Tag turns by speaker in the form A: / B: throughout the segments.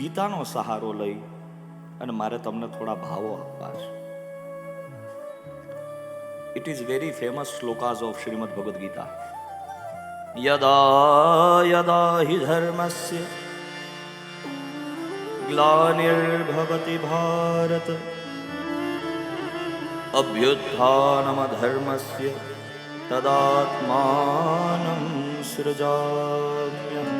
A: ગીતાનો સહારો લઈ અને મારે તમને થોડા ભાવો આપવા છે. It is very famous shlokas of Shrimad Bhagavad Gita યદા યદા હિ ધર્મસ્ય ગ્લાનિર્ભવતિ ભારત અભ્યુત્થાનમધર્મસ્ય તદાત્માનમ સૃજામ્યહम्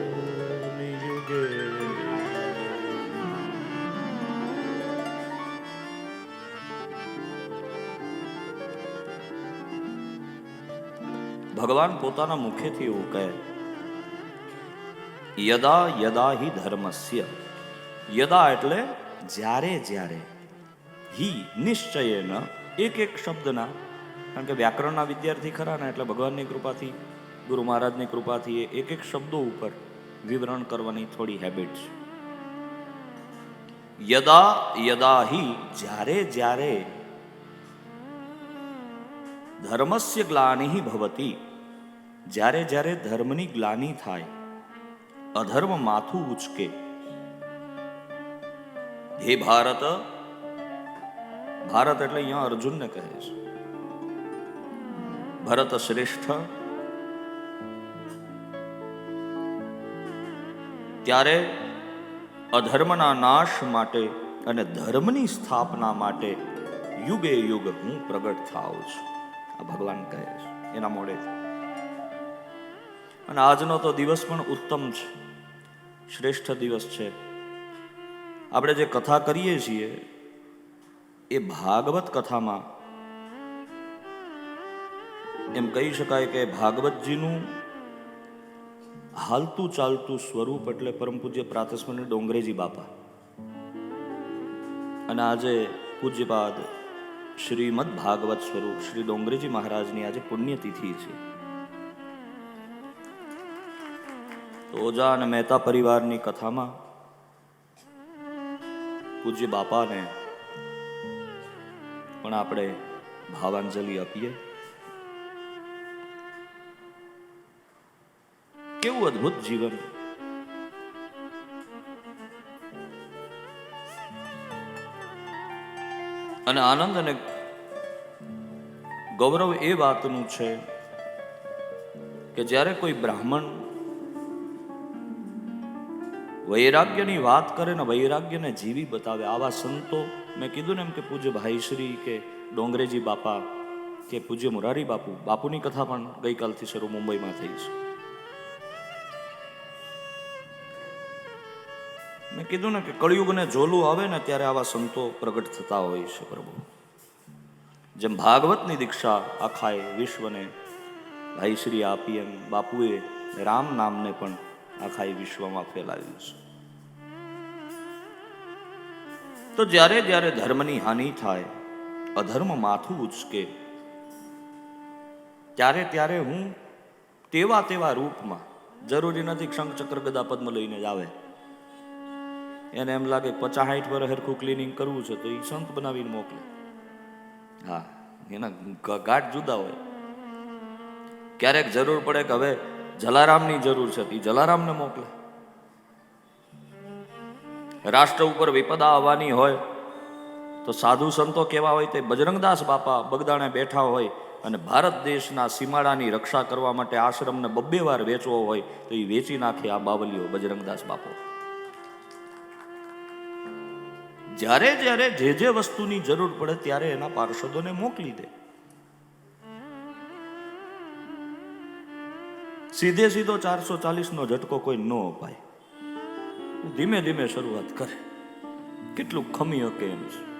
A: ભગવાન પોતાના મુખેથી એવું કહે, યદા યદા હિ ધર્મસ્ય. યદા એટલે જ્યારે જ્યારે. હિ નિશ્ચયેન, એક એક શબ્દના. કારણ કે વ્યાકરણના વિદ્યાર્થી ખરા ને, એટલે ભગવાનની કૃપાથી, ગુરુ મહારાજની કૃપાથી એ એક એક શબ્દો ઉપર વિવરણ કરવાની થોડી હેબિટ છે. યદા યદા હિ જ્યારે જ્યારે ધર્મસ્ય ગ્લાનિ ભવતી. જ્યારે જ્યારે ધર્મની ગ્લાની થાય, અધર્મ માથું ઉચકે. હે ભારત ભારત એટલે અહીંયા અર્જુનને કહે છે. ભરત શ્રેષ્ઠ. ત્યારે અધર્મના નાશ માટે અને ધર્મની સ્થાપના માટે યુગે યુગ હું પ્રગટ થાઉં છું. આ ભગવાન કહે છે. એના મોડે અને આજનો તો દિવસ પણ ઉત્તમ છે. શ્રેષ્ઠ દિવસ છે. આપણે જે કથા કરીએ છીએ, એ ભાગવત કથામાં એમ કહી શકાય કે ભાગવતજીનું હાલતું ચાલતું સ્વરૂપ એટલે પરમ પૂજ્ય પ્રાતસ્મરણી ડોંગરેજી બાપા. અને આજે પૂજ્યપાદ શ્રીમદ ભાગવત સ્વરૂપ શ્રી ડોંગરેજી મહારાજની આજે પુણ્યતિથિ છે. તો ઓજા અને મહેતા પરિવારની કથામાં પૂજ્ય બાપાને પણ આપણે ભાવાંજલિ આપીએ. કેવું અદ્ભુત જીવન. અને આનંદ અને ગૌરવ એ વાતનું છે કે જ્યારે કોઈ બ્રાહ્મણ વૈરાગ્યની વાત કરે ને વૈરાગ્યને જીવી બતાવે, આવા સંતો મેં કીધું ને એમ કે પૂજ્ય ભાઈશ્રી કે ડોંગરેજી બાપા કે પૂજ્ય મુરારી બાપુ, બાપુની કથા પણ ગઈકાલથી શરૂ મુંબઈમાં થઈ છે. મેં કીધું ને કે કળિયુગને જોલું આવે ને ત્યારે આવા સંતો પ્રગટ થતા હોય છે પ્રભુ. જેમ ભાગવતની દીક્ષા આખાએ વિશ્વને, ભાઈ શ્રી આપી એમ બાપુએ રામ નામને પણ આખાએ વિશ્વમાં ફેલાવ્યું છે. તો જ્યારે જ્યારે ધર્મની હાનિ થાય, અધર્મ માથું ઉચકે, ત્યારે ત્યારે હું તેવા તેવા રૂપમાં, જરૂરી નથી શંખ ચક્ર ગદા પદ્મ લઈને જ આવે. એને એમ લાગે પચાસ સાઠ પર હરખું ક્લિનિંગ કરવું છે તો એ સંત બનાવીને મોકલે. હા, એના ગાઢ જુદા હોય. ક્યારેક જરૂર પડે કે હવે જલારામની જરૂર છે એ જલારામને મોકલે. રાષ્ટ્ર ઉપર વિપદા આવવાની હોય, તો સાધુ સંતો કેવા હોય, તે બજરંગદાસ બાપા બગદાણે બેઠા હોય અને ભારત દેશના સીમાડાની રક્ષા કરવા માટે આશ્રમને બબ્બે વાર વેચવો હોય, તો એ વેચી નાખે આ બાવલીઓ બજરંગદાસ બાપો. જ્યારે જ્યારે જે જે વસ્તુની જરૂર પડે ત્યારે એના પાર્ષદોને મોકલી દે. સીધે સીધો ચારસો ચાલીસનો ઝટકો કોઈ ન અપાય. ધીમે ધીમે શરૂઆત કરે. કેટલું ખમી શકે એમ છે.